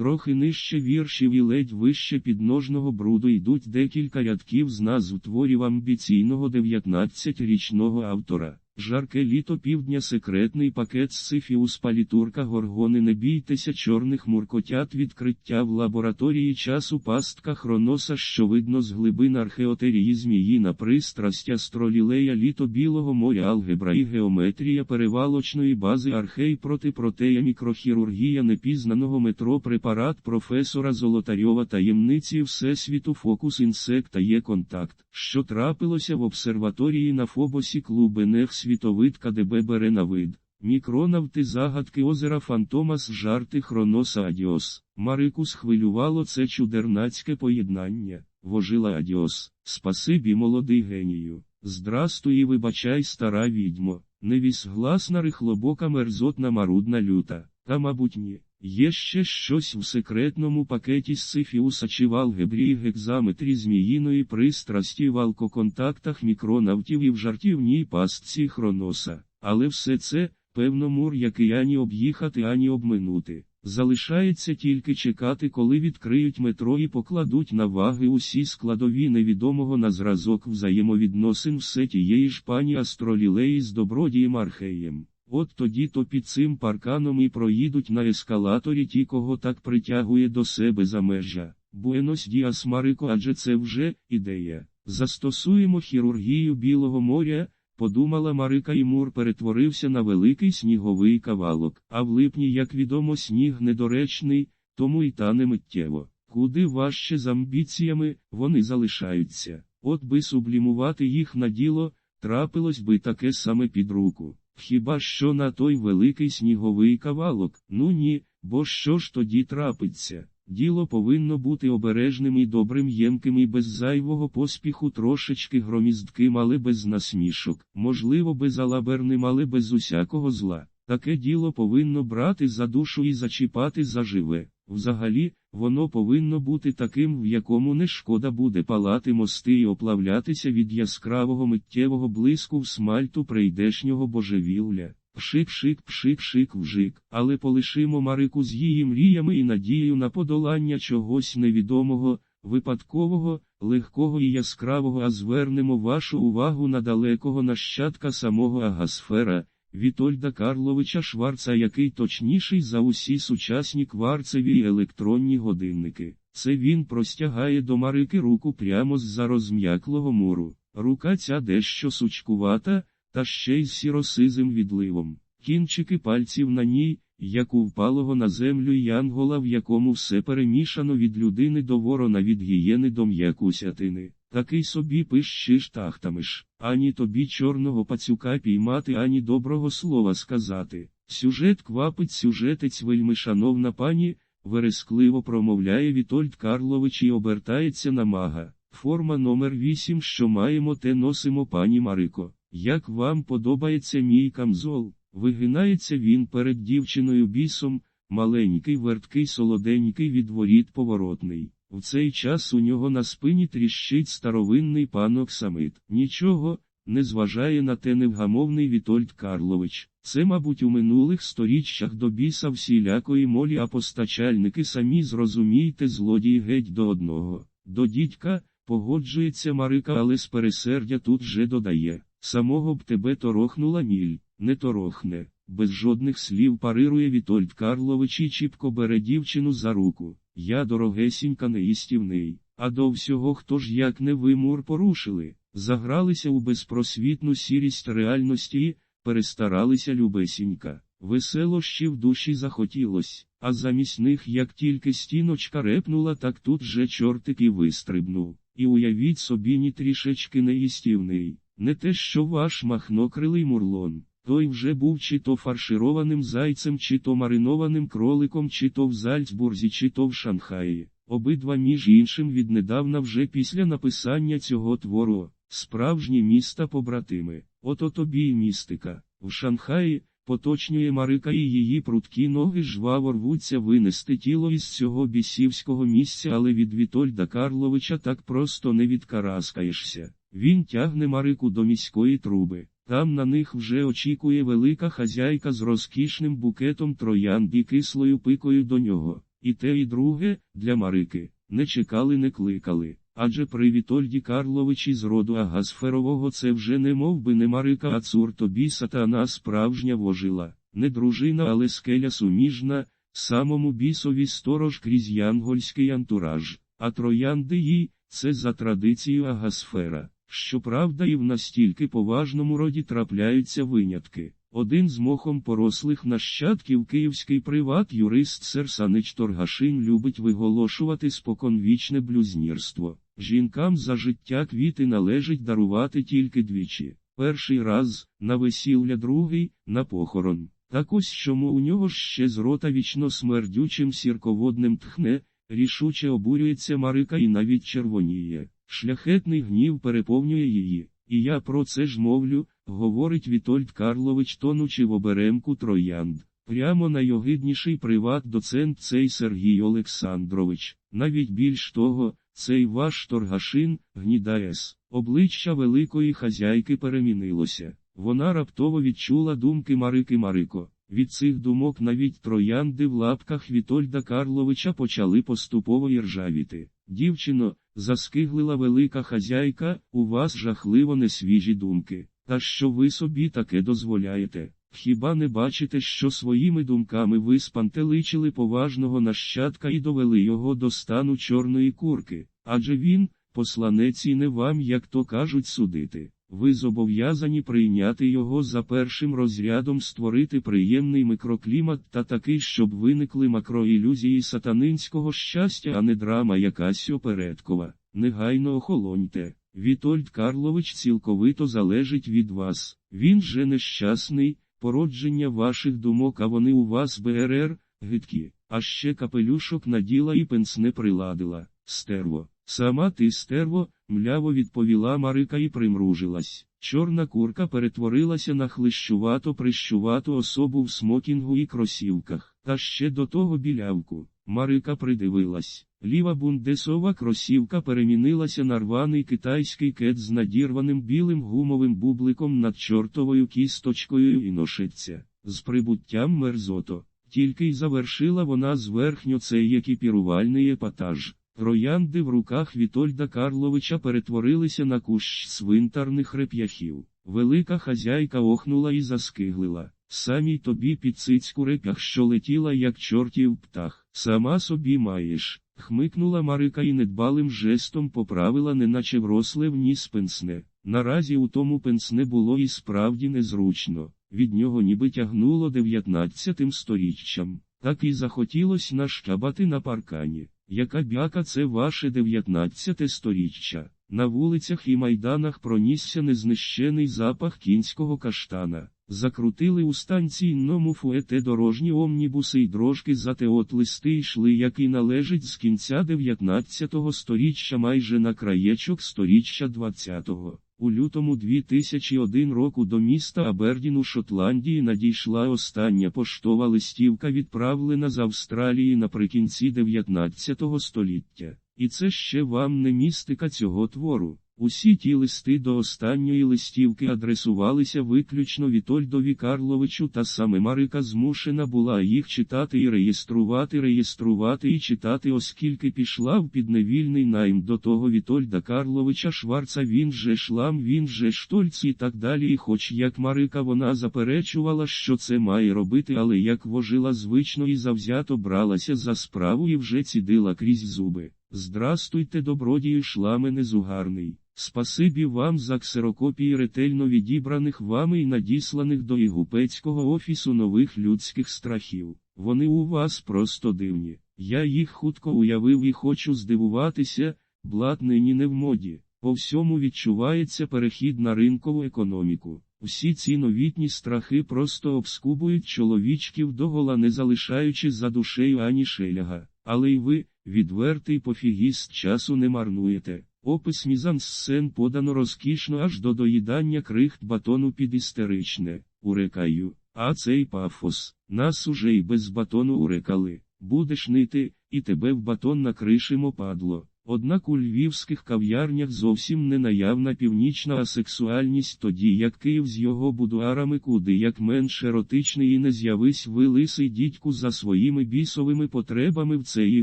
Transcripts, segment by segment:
Трохи нижче віршів і ледь вище підножного бруду йдуть декілька рядків з назв творів амбіційного 19-річного автора. Жарке літо півдня секретний пакет Сифіус палітурка горгони не бійтеся чорних муркотят відкриття в лабораторії часу пастка хроноса, що видно з глибин археотерії зміїна пристрасть астролілея літо білого моря алгебра і геометрія перевалочної бази архей проти протея мікрохірургія непізнаного метро препарат професора Золотарьова таємниці Всесвіту фокус інсекта є контакт, що трапилося в обсерваторії на Фобосі клуб НФ світовид КДБ бере на вид. Мікронавти загадки озера Фантомас жарти Хроноса Адіос. Марику схвилювало це чудернацьке поєднання. Вожила Адіос. Спасибі молодий генію. Здрастуй і вибачай, стара відьмо. Невісгласна рихлобока мерзотна марудна люта. Та, мабуть, ні. Є ще щось в секретному пакеті Сифіуса чи в алгебрі гекзаметрі зміїної пристрасті в алкоконтактах мікронавтів і в жартівній пастці хроноса. Але все це, певно, мур, який ані об'їхати, ані обминути. Залишається тільки чекати, коли відкриють метро і покладуть на ваги усі складові невідомого на зразок взаємовідносин все тієї ж пані астролілеї з добродієм Археєм. От тоді то під цим парканом і проїдуть на ескалаторі ті, кого так притягує до себе замежжя. Буенос Діас Марико, адже це вже ідея. Застосуємо хірургію Білого моря. Подумала Марика і Мур перетворився на великий сніговий кавалок, а в липні, як відомо, сніг недоречний, тому і тане миттєво. Куди важче з амбіціями, вони залишаються. От би сублімувати їх на діло, трапилось би таке саме під руку. Хіба що на той великий сніговий кавалок? Ну ні, бо що ж тоді трапиться? Діло повинно бути обережним і добрим ємким і без зайвого поспіху трошечки громіздким, але без насмішок, можливо, безалаберним, але без усякого зла. Таке діло повинно брати за душу і зачіпати заживе. Взагалі, воно повинно бути таким, в якому не шкода буде палати мости і оплавлятися від яскравого миттєвого блиску в смальту прийдешнього божевілля. Пшик-пшик, пшик-пшик вжик, але полишимо Марику з її мріями і надією на подолання чогось невідомого, випадкового, легкого і яскравого, а звернемо вашу увагу на далекого нащадка самого Агасфера, Вітольда Карловича Шварца, який точніший за усі сучасні кварцеві електронні годинники. Це він простягає до Марики руку прямо з за розм'яклого муру. Рука ця дещо сучкувата, та ще й з сіросизим відливом. Кінчики пальців на ній, як у впалого на землю янгола, в якому все перемішано від людини до ворона від гієни до м'якусятини. Такий собі пищиш тахтамиш, ані тобі чорного пацюка піймати, ані доброго слова сказати. Сюжет квапить сюжетець вельми шановна пані, верескливо промовляє Вітольд Карлович і обертається на мага. Форма номер 8 що маємо, те носимо пані Марико. Як вам подобається мій камзол? Вигинається він перед дівчиною бісом, маленький, верткий, солоденький відворіт поворотний. В цей час у нього на спині тріщить старовинний панок самит. Нічого, не зважає на те невгамовний Вітольд Карлович. Це, мабуть, у минулих сторіччях до біса всілякої молі, а постачальники самі зрозумійте злодії геть до одного. До дідька, погоджується Марика, але з пересердя тут же додає. Самого б тебе торохнула міль, не торохне, без жодних слів парирує Вітольд Карлович і чіпко бере дівчину за руку. Я дорогесінька неїстівний, а до всього хто ж як не ви порушили, загралися у безпросвітну сірість реальності, перестаралися любесінька. Веселощі в душі захотілось, а замість них як тільки стіночка репнула, так тут же чортик і вистрибнув. І уявіть собі ні трішечки неїстівний. Не те, що ваш махнокрилий мурлон, той вже був чи то фаршированим зайцем, чи то маринованим кроликом, чи то в Зальцбурзі, чи то в Шанхаї. Обидва між іншим віднедавна вже після написання цього твору, справжні міста побратими. Ото тобі й містика. В Шанхаї, поточнює Марика і її прудкі ноги жваво рвуться винести тіло із цього бісівського місця, але від Вітольда Карловича так просто не відкараскаєшся. Він тягне Марику до міської труби. Там на них вже очікує велика хазяйка з розкішним букетом троянд і кислою пикою до нього. І те, і друге, для Марики, не чекали, не кликали. Адже при Вітольді Карловичі з роду Агасферового це вже не мов би не Марика, а цур тобі сатана справжня вожила, не дружина, але скеля суміжна, самому бісові сторож крізь янгольський антураж, а троянди їй, це за традицією Агасфера. Щоправда, і в настільки поважному роді трапляються винятки. Один з мохом порослих нащадків київський приват-юрист Серсанич Торгашин любить виголошувати споконвічне блюзнірство. Жінкам за життя квіти належить дарувати тільки двічі. Перший раз на весілля, другий на похорон. Так ось чому у нього ще з рота вічно смердючим сірководним тхне, рішуче обурюється Марика і навіть червоніє. Шляхетний гнів переповнює її. І я про це ж мовлю, говорить Вітольд Карлович, тонучи в оберемку троянд. Прямо найогидніший приват-доцент цей Сергій Олександрович. Навіть більш того, цей ваш торгашин, гнідаєс, обличчя великої хазяйки перемінилося. Вона раптово відчула думки Марики Марико. Від цих думок навіть троянди в лапках Вітольда Карловича почали поступово іржавіти. Дівчино, заскиглила велика хазяйка, у вас жахливо несвіжі думки. Та що ви собі таке дозволяєте? Хіба не бачите, що своїми думками ви спантеличили поважного нащадка і довели його до стану чорної курки? Адже він, посланець і не вам, як то кажуть, судити. Ви зобов'язані прийняти його за першим розрядом створити приємний мікроклімат та такий, щоб виникли макроілюзії сатанинського щастя, а не драма якась опередкова. Негайно охолоньте. Вітольд Карлович цілковито залежить від вас. Він же нещасний, породження ваших думок, а вони у вас БРР, гидкі, а ще капелюшок наділа і пенсне приладила. Стерво. Сама ти стерво, мляво відповіла Марика і примружилась. Чорна курка перетворилася на хлищувато прищувату особу в смокінгу і кросівках, та ще до того білявку. Марика придивилась. Ліва бундесова кросівка перемінилася на рваний китайський кет з надірваним білим гумовим бубликом над чортовою кісточкою і ношиться. З прибуттям мерзото. Тільки й завершила вона зверхньо цей екіпірувальний епатаж. Троянди в руках Вітольда Карловича перетворилися на кущ свинтарних реп'яхів. Велика хазяйка охнула і заскиглила. Самій тобі під цицьку реп'ях, що летіла, як чортів птах. Сама собі маєш. Хмикнула Марика і недбалим жестом поправила, неначе вросле в ніс пенсне. Наразі у тому пенсне було і справді незручно. Від нього ніби тягнуло дев'ятнадцятим сторіччям. Так і захотілось нашкабати на паркані. Яка бяка це ваше дев'ятнадцяте сторіччя? На вулицях і майданах пронісся незнищений запах кінського каштана. Закрутили у станційному фуете дорожні омнібуси й дрожки зате от листи йшли, які належить з кінця 19-го сторіччя майже на краєчок сторіччя 20-го. У лютому 2001 року до міста Абердін у Шотландії надійшла остання поштова листівка, відправлена з Австралії наприкінці 19 століття. І це ще вам не містика цього твору. Усі ті листи до останньої листівки адресувалися виключно Вітольдові Карловичу, та саме Марика змушена була їх читати і реєструвати, реєструвати і читати, оскільки пішла в підневільний найм до того Вітольда Карловича Шварца, він же шлам, він же штольц і так далі. І хоч як Марика вона заперечувала, що це має робити, але як вожила звично і завзято бралася за справу і вже цідила крізь зуби. Здрастуйте, добродію шламе незугарний. Спасибі вам за ксерокопії ретельно відібраних вами і надісланих до Ігупецького офісу нових людських страхів. Вони у вас просто дивні. Я їх хутко уявив і хочу здивуватися, блат нині не в моді. По всьому відчувається перехід на ринкову економіку. Усі ці новітні страхи просто обскубують чоловічків догола, не залишаючи за душею ані шеляга. Але й ви, відвертий пофігіст, часу не марнуєте. Опис мізансцен подано розкішно аж до доїдання крихт батону під істеричне, урекаю, а цей пафос, нас уже й без батону урекали, будеш нити, і тебе в батон накришимо падло. Однак у львівських кав'ярнях зовсім не наявна північна асексуальність тоді як Київ з його будуарами куди як менш еротичний і не з'явись ви лисий дідьку за своїми бісовими потребами в цей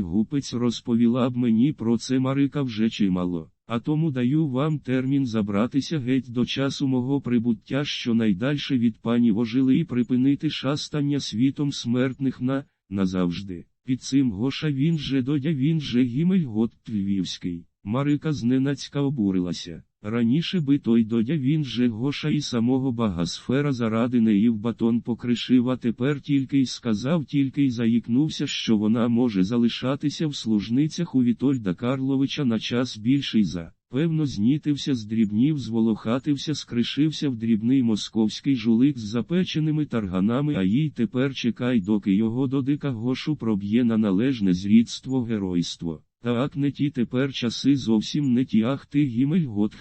гупець розповіла б мені про це Марика вже чимало. А тому даю вам термін забратися геть до часу мого прибуття щонайдальше від пані вожили і припинити шастання світом смертних на назавжди. Під цим Гоша він же додя він же гімель гот львівський. Марика зненацька обурилася. Раніше би той додя він же Гоша і самого багасфера заради неї в батон покришив, а тепер тільки й сказав, тільки й заїкнувся, що вона може залишатися в служницях у Вітольда Карловича на час більший за. Певно, знітився, здрібнів, зволохатився, скришився в дрібний московський жулик з запеченими тарганами, а їй тепер чекай, доки його до дика Гошу проб'є на належне зрідство геройство. Так не ті тепер часи зовсім не ті, ах ти гімель год.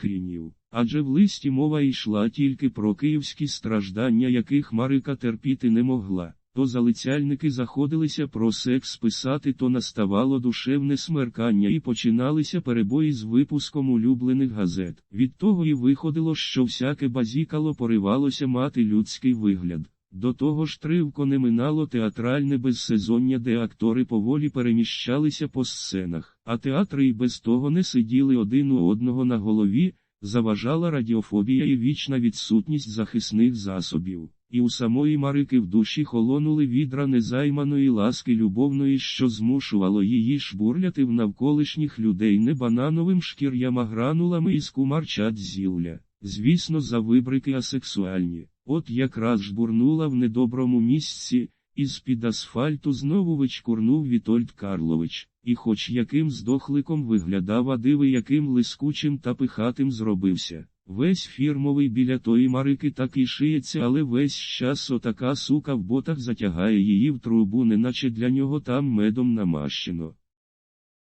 Адже в листі мова йшла тільки про київські страждання, яких Марика терпіти не могла. То залицяльники заходилися про секс писати, то наставало душевне смеркання і починалися перебої з випуском улюблених газет. Від того і виходило, що всяке базікало поривалося мати людський вигляд. До того ж тривко не минало театральне безсезоння, де актори поволі переміщалися по сценах, а театри і без того не сиділи один у одного на голові, заважала радіофобія і вічна відсутність захисних засобів. І у самої Марики в душі холонули відра незайманої ласки любовної, що змушувало її шбурляти в навколишніх людей не банановим шкір'ям, а гранулами із кумарчат зілля. Звісно, за вибрики асексуальні. От якраз жбурнула в недоброму місці, із під асфальту знову вичкурнув Вітольд Карлович, і хоч яким здохликом виглядав, а диви яким лискучим та пихатим зробився. Весь фірмовий біля тої марики так і шиється, але весь час отака сука в ботах затягає її в трубу, неначе для нього там медом намащено.